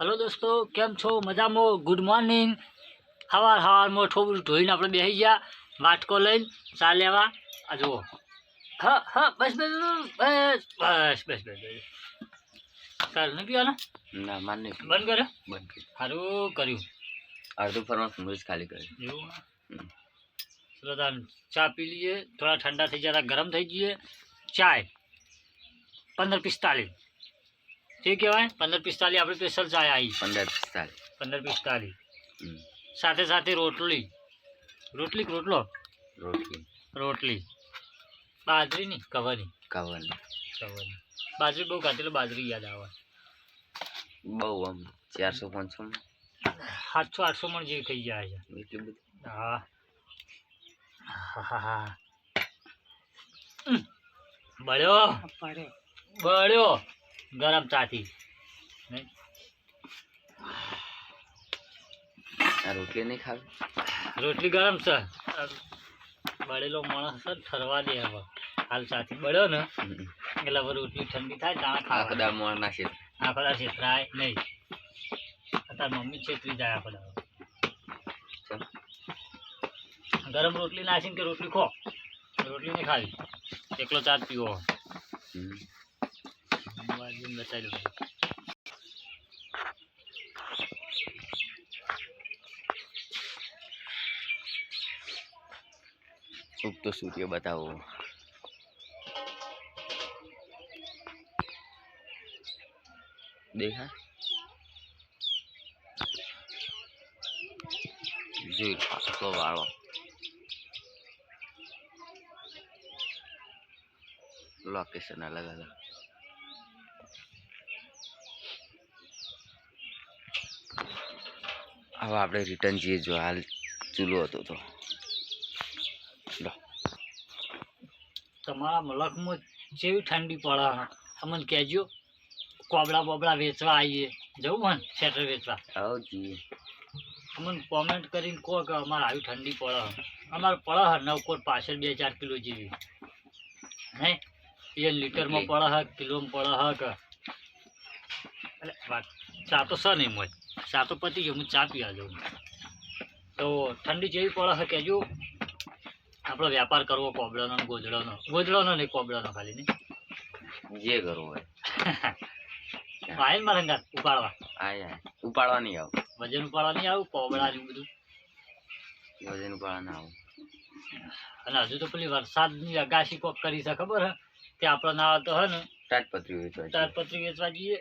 Hello દોસ્તો કેમ છો મજામાં ગુડ મોર્નિંગ સવાર સવારમાં થોડું ધોઈને આપણે બેસી ગયા વાટકો લઈને ચા લેવા આ જુઓ હા હા બસ બસ બસ બસ બસ બસ બસ સારું નહીં પીવાના ના માર નહીં બંધ કર્યો બંધ કરી સારું કર્યું અડધું ફરવાનું સમજ ખાલી કરી એવું હમ. ચલો તાન ચા પી લઈએ થોડા ઠંડા થઈ જતા ગરમ થઈ જઈએ ચાય પંદર પિસ્તાલીસ જે કહેવાય? પંદર પિસ્તાલીસ આપણે સ્પેશિયલ ચાય આવી પંદર પિસ્તાલીસ. પંદર પિસ્તાલીસ. સાથે સાથે રોટલી. રોટલી રોટલો? રોટલી. રોટલી. બાજરીની? કવરની કવરની કવરની બાજરી બહુ ખાતી બાજરી યાદ આવે. બહુ આમ ચારસો પાંચસો સાતસો આઠસો મણ જેવી થઈ જાય છે. એટલી બધી? હા. હા હા હા. બળ્યો? બળ્યો? ગરમ ચાથી રોટલી નહીં ખાવી? રોટલી ગરમ છે. બળેલો માણસ છે ઠરવા દે હવે. હાલ સાથી બળ્યો ને એટલે હવે રોટલી ઠંડી થાય તાણા આખો ખાવા. દાળ છે નાખી છે ફ્રાય નહીં. તાર મમ્મી છેતરી જાય આખો દાડો ગરમ રોટલી નાખીને કે રોટલી ખો? રોટલી નહીં ખાવી. એકલો ચાર પીવો હમ. બાજરીને બચાવી દો ઉગતો સૂર્ય બતાવો. દેખા. જોઈ આટલો વાળો. લોકેશન અલગ અલગ હવે આપણે રિટર્ન જઈએ જો હાલ ચૂલો હતો તો. તમારા મલકમાં જેવી ઠંડી પડે હે, અમને કહેજો કોબળા બોબળા વેચવા આવીએ. જવું મન સેટર વેચવા? જઈએ. અમને કોમેન્ટ કરીને કહો કે અમારે આવી ઠંડી પડે. અમારે પડે હે નવકોટ પાછળ બે ચાર કિલો જેવી. હે? એ લીટરમાં પડે હે કિલોમાં પડે હ કે? અરે વાત ચા તો છે નહીં મોજ ચા તો પતી ગયો હું ચા પીવા જાઉં. તો ઠંડી જેવી પડે છે કહેજો. આપણો વ્યાપાર કરવો કોબળાનો ગોધડાનો. ગોજડાનો નહીં કોબળાનો ખાલી નહીં. જે કરવું હોય. આયન મારંગા ઉપાડવા. આય ઉપાડવા નહીં આવું. વજન ઉપાડવા નહીં આવું કોબળા ને બધું. વજન ઉપાડવા ના આવું. અને હજુ તો પેલી વરસાદની અગાશી કોક કરી છે ખબર હે? તે આપણો ના આવતો હે ને તાટપત્રી વેચવા જઈએ. તાડપત્રી વેચવા જઈએ.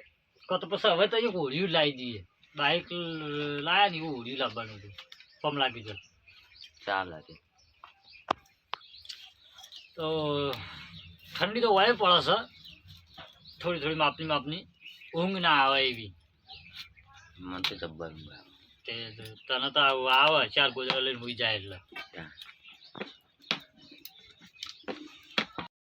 કો તો પછી હવે તો એક હોળિયું લાવી દઈએ. બાઇક લાયા ને એવું હોળિયું લાવવાનું હતું પમ લાગી જશે ચાર લાગે. તો ઠંડી તો વાય પડે છે. થોડી થોડી માપની માપની. ઊંઘ ના આવે એવી. મને તો જબ્બર ઊંઘ આવે. તને તો આવું ચાર ગોદડા લઈને હોઈ જાય એટલે.